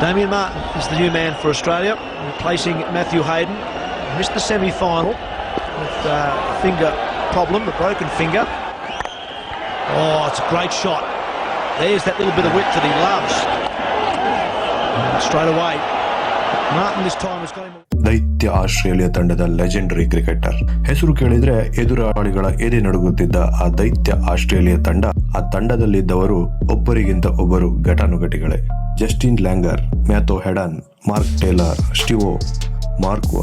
Damien Martin is the new man for Australia, replacing Matthew Hayden. Missed the semi-final with a finger problem, a broken finger. Oh, it's a great shot. There's that little bit of width that he loves. And straight away, Martin this time has got him. ದೈತ್ಯ Australia ತಂಡದ legendary cricketer ಹೆಸರು ಕೇಳಿದ್ರೆ ಎದುರಾಳಿಗಳ ಎದೆ ನಡುಗುತ್ತಿದ್ದ ಆ ದೈತ್ಯ Australia ತಂಡ ಆ ತಂಡದಲ್ಲಿದ್ದವರು ಒಬ್ಬರಿಗಿಂತ ಒಬ್ಬರು ಘಟಾನುಘಟಿಗಳೇ Justin Langer Matthew Hayden, Mark Taylor, Steve Waugh, Mark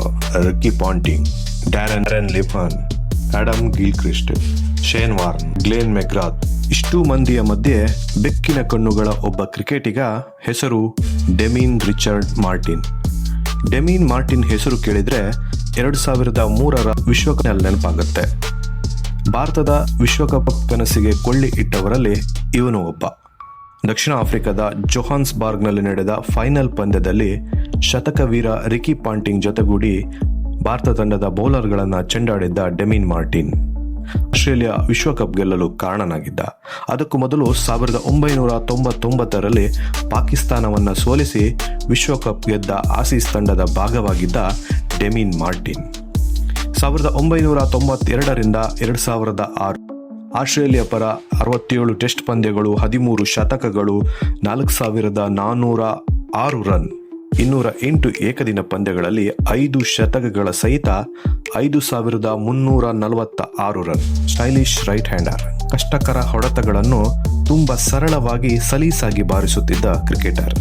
Ricky Ponting, Darren ರೆನ್ ಲಿಫಾನ್ Adam Gilchrist, Shane Warne, Glenn McGrath ಇಷ್ಟು ಮಂದಿಯ ಮಧ್ಯೆ ಬೆಕ್ಕಿನ ಕಣ್ಣುಗಳ ಒಬ್ಬ ಕ್ರಿಕೆಟಿಗ ಹೆಸರು Damien Richard Martyn. Damien Martyn ಹೆಸರು ಕೇಳಿದ್ರೆ ಎರಡು ಸಾವಿರದ ಮೂರರ ವಿಶ್ವಕಪ್ನಲ್ಲಿ ನೆನಪಾಗುತ್ತೆ. ಭಾರತದ ವಿಶ್ವಕಪ್ ಕನಸಿಗೆ ಕೊಳ್ಳಿ ಇಟ್ಟವರಲ್ಲಿ ಇವನು ಒಬ್ಬ. ದಕ್ಷಿಣ ಆಫ್ರಿಕಾದ ಜೊಹಾನ್ಸ್ಬರ್ಗ್ನಲ್ಲಿ ನಡೆದ ಫೈನಲ್ ಪಂದ್ಯದಲ್ಲಿ ಶತಕವೀರ ರಿಕಿ ಪಾಂಟಿಂಗ್ ಜೊತೆಗೂಡಿ ಭಾರತ ತಂಡದ ಬೌಲರ್ಗಳನ್ನು ಚೆಂಡಾಡಿದ್ದ ಡೆಮಿನ್ ಮಾರ್ಟಿನ್. ಆಸ್ಟ್ರೇಲಿಯಾ ವಿಶ್ವಕಪ್ ಗೆಲ್ಲಲು ಕಾರಣನಾಗಿದ್ದ. ಅದಕ್ಕೂ ಮೊದಲು ಸಾವಿರದ ಒಂಬೈನೂರ ತೊಂಬತ್ತೊಂಬತ್ತರಲ್ಲಿ ಪಾಕಿಸ್ತಾನವನ್ನು ಸೋಲಿಸಿ ವಿಶ್ವಕಪ್ ಗೆದ್ದ ಆಸೀಸ್ ತಂಡದ ಭಾಗವಾಗಿದ್ದ ಡೆಮಿನ್ ಮಾರ್ಟಿನ್. ಸಾವಿರದ ಒಂಬೈನೂರ ತೊಂಬತ್ತೆರಡರಿಂದ ಎರಡು ಸಾವಿರದ ಆರು ಆಸ್ಟ್ರೇಲಿಯಾ ಪರ ಅರವತ್ತೇಳು ಟೆಸ್ಟ್ ಪಂದ್ಯಗಳು, ಹದಿಮೂರು ಶತಕಗಳು, ನಾಲ್ಕು ಸಾವಿರದ ನಾನ್ನೂರ ಆರು ರನ್. ಇನ್ನೂರ ಎಂಟು ಏಕದಿನ ಪಂದ್ಯಗಳಲ್ಲಿ ಐದು ಶತಕಗಳ ಸಹಿತ ಐದು ಸಾವಿರದ ಮುನ್ನೂರ ನಲವತ್ತ ಆರು ರನ್. ಸ್ಟೈಲಿಶ್ ರೈಟ್ ಹ್ಯಾಂಡರ್ ಕಷ್ಟಕರ ಹೊಡೆತಗಳನ್ನು ತುಂಬಾ ಸರಳವಾಗಿ, ಸಲೀಸಾಗಿ ಬಾರಿಸುತ್ತಿದ್ದ ಕ್ರಿಕೆಟರ್.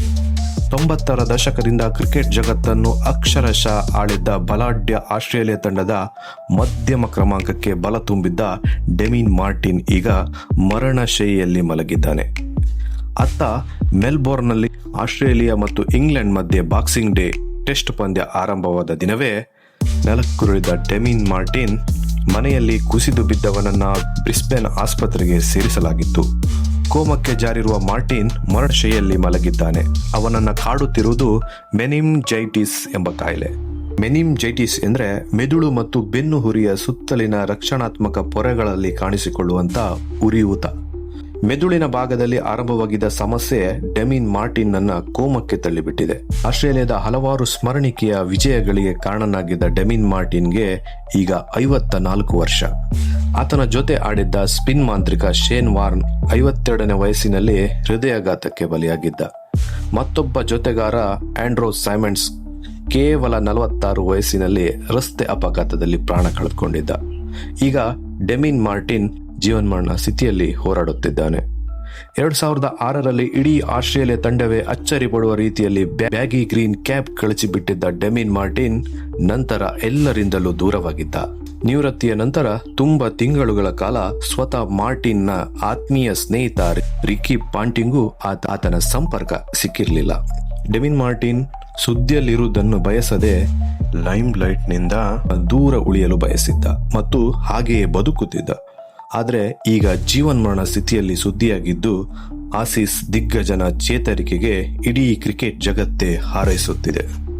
ತೊಂಬತ್ತರ ದಶಕದಿಂದ ಕ್ರಿಕೆಟ್ ಜಗತ್ತನ್ನು ಅಕ್ಷರಶಃ ಆಳಿದ್ದ ಬಲಾಢ್ಯ ಆಸ್ಟ್ರೇಲಿಯಾ ತಂಡದ ಮಧ್ಯಮ ಕ್ರಮಾಂಕಕ್ಕೆ ಬಲ ತುಂಬಿದ್ದ ಡೆಮಿನ್ ಮಾರ್ಟಿನ್ ಈಗ ಮರಣಶೈಯಲ್ಲಿ ಮಲಗಿದ್ದಾನೆ. ಅತ್ತ ಮೆಲ್ಬೋರ್ನ್ನಲ್ಲಿ ಆಸ್ಟ್ರೇಲಿಯಾ ಮತ್ತು ಇಂಗ್ಲೆಂಡ್ ಮಧ್ಯೆ ಬಾಕ್ಸಿಂಗ್ ಡೇ ಟೆಸ್ಟ್ ಪಂದ್ಯ ಆರಂಭವಾದ ದಿನವೇ ನೆಲಕ್ಕುರುಳಿದ ಡೆಮಿನ್ ಮಾರ್ಟಿನ್ ಮನೆಯಲ್ಲಿ ಕುಸಿದು ಬಿದ್ದವನನ್ನ ಬ್ರಿಸ್ಬೇನ್ ಆಸ್ಪತ್ರೆಗೆ ಸೇರಿಸಲಾಗಿತ್ತು. ಕೋಮಕ್ಕೆ ಜಾರಿರುವ ಮಾರ್ಟಿನ್ ಮರಣಶೈಯಲ್ಲಿ ಮಲಗಿದ್ದಾನೆ. ಅವನನ್ನ ಕಾಡುತ್ತಿರುವುದು ಮೆನಿಮ್ ಜೈಟಿಸ್ ಎಂಬ ಕಾಯಿಲೆ. ಮೆನಿಮ್ ಜೈಟಿಸ್ ಎಂದ್ರೆ ಮೆದುಳು ಮತ್ತು ಬೆನ್ನು ಹುರಿಯ ಸುತ್ತಲಿನ ರಕ್ಷಣಾತ್ಮಕ ಪೊರೆಗಳಲ್ಲಿ ಕಾಣಿಸಿಕೊಳ್ಳುವಂತ ಉರಿಯೂತ. ಮೆದುಳಿನ ಭಾಗದಲ್ಲಿ ಆರಂಭವಾಗಿದ್ದ ಸಮಸ್ಯೆ ಡೆಮಿನ್ ಮಾರ್ಟಿನ್ ಅನ್ನ ಕೋಮಕ್ಕೆ ತಳ್ಳಿಬಿಟ್ಟಿದೆ. ಆಸ್ಟ್ರೇಲಿಯಾದ ಹಲವಾರು ಸ್ಮರಣಿಕೆಯ ವಿಜಯಗಳಿಗೆ ಕಾರಣನಾಗಿದ್ದ ಡೆಮಿನ್ ಮಾರ್ಟಿನ್ಗೆ ಈಗ ಐವತ್ತ ನಾಲ್ಕು ವರ್ಷ. ಆತನ ಜೊತೆ ಆಡಿದ್ದ ಸ್ಪಿನ್ ಮಾಂತ್ರಿಕ ಶೇನ್ ವಾರ್ನ್ ಐವತ್ತೆರಡನೇ ವಯಸ್ಸಿನಲ್ಲಿ ಹೃದಯಾಘಾತಕ್ಕೆ ಬಲಿಯಾಗಿದ್ದ. ಮತ್ತೊಬ್ಬ ಜೊತೆಗಾರ ಆಂಡ್ರೋ ಸೈಮಂಡ್ಸ್ ಕೇವಲ ನಲವತ್ತಾರು ವಯಸ್ಸಿನಲ್ಲಿ ರಸ್ತೆ ಅಪಘಾತದಲ್ಲಿ ಪ್ರಾಣ ಕಳೆದುಕೊಂಡಿದ್ದ. ಈಗ ಡೆಮಿನ್ ಮಾರ್ಟಿನ್ ಜೀವನ್ಮರಣ ಸ್ಥಿತಿಯಲ್ಲಿ ಹೋರಾಡುತ್ತಿದ್ದಾನೆ. ಎರಡ್ ಸಾವಿರದ ಆರರಲ್ಲಿ ಇಡೀ ಆಸ್ಟ್ರೇಲಿಯಾ ತಂಡವೇ ಅಚ್ಚರಿ ಪಡುವ ರೀತಿಯಲ್ಲಿ ಬ್ಯಾಗಿ ಗ್ರೀನ್ ಕ್ಯಾಪ್ ಕಳಚಿಬಿಟ್ಟಿದ್ದ ಡೆಮಿನ್ ಮಾರ್ಟಿನ್ ನಂತರ ಎಲ್ಲರಿಂದಲೂ ದೂರವಾಗಿದ್ದ. ನಿವೃತ್ತಿಯ ನಂತರ ತುಂಬಾ ತಿಂಗಳುಗಳ ಕಾಲ ಸ್ವತಃ ಮಾರ್ಟಿನ್ನ ಆತ್ಮೀಯ ಸ್ನೇಹಿತ ರಿಕಿ ಪಾಂಟಿಂಗೂ ಆತ, ಆತನ ಸಂಪರ್ಕ ಸಿಕ್ಕಿರಲಿಲ್ಲ. ಡೆಮಿನ್ ಮಾರ್ಟಿನ್ ಸುದ್ದಿಯಲ್ಲಿರುವುದನ್ನು ಬಯಸದೆ ಲೈಮ್ ಲೈಟ್ನಿಂದ ದೂರ ಉಳಿಯಲು ಬಯಸಿದ್ದ ಮತ್ತು ಹಾಗೆಯೇ ಬದುಕುತ್ತಿದ್ದ. ಆದರೆ ಈಗ ಜೀವನ್ಮರಣ ಸ್ಥಿತಿಯಲ್ಲಿ ಸುದ್ದಿಯಾಗಿದ್ದು ಆಸೀಸ್ ದಿಗ್ಗಜನ ಚೇತರಿಕೆಗೆ ಇಡೀ ಕ್ರಿಕೆಟ್ ಜಗತ್ತೇ ಹಾರೈಸುತ್ತಿದೆ.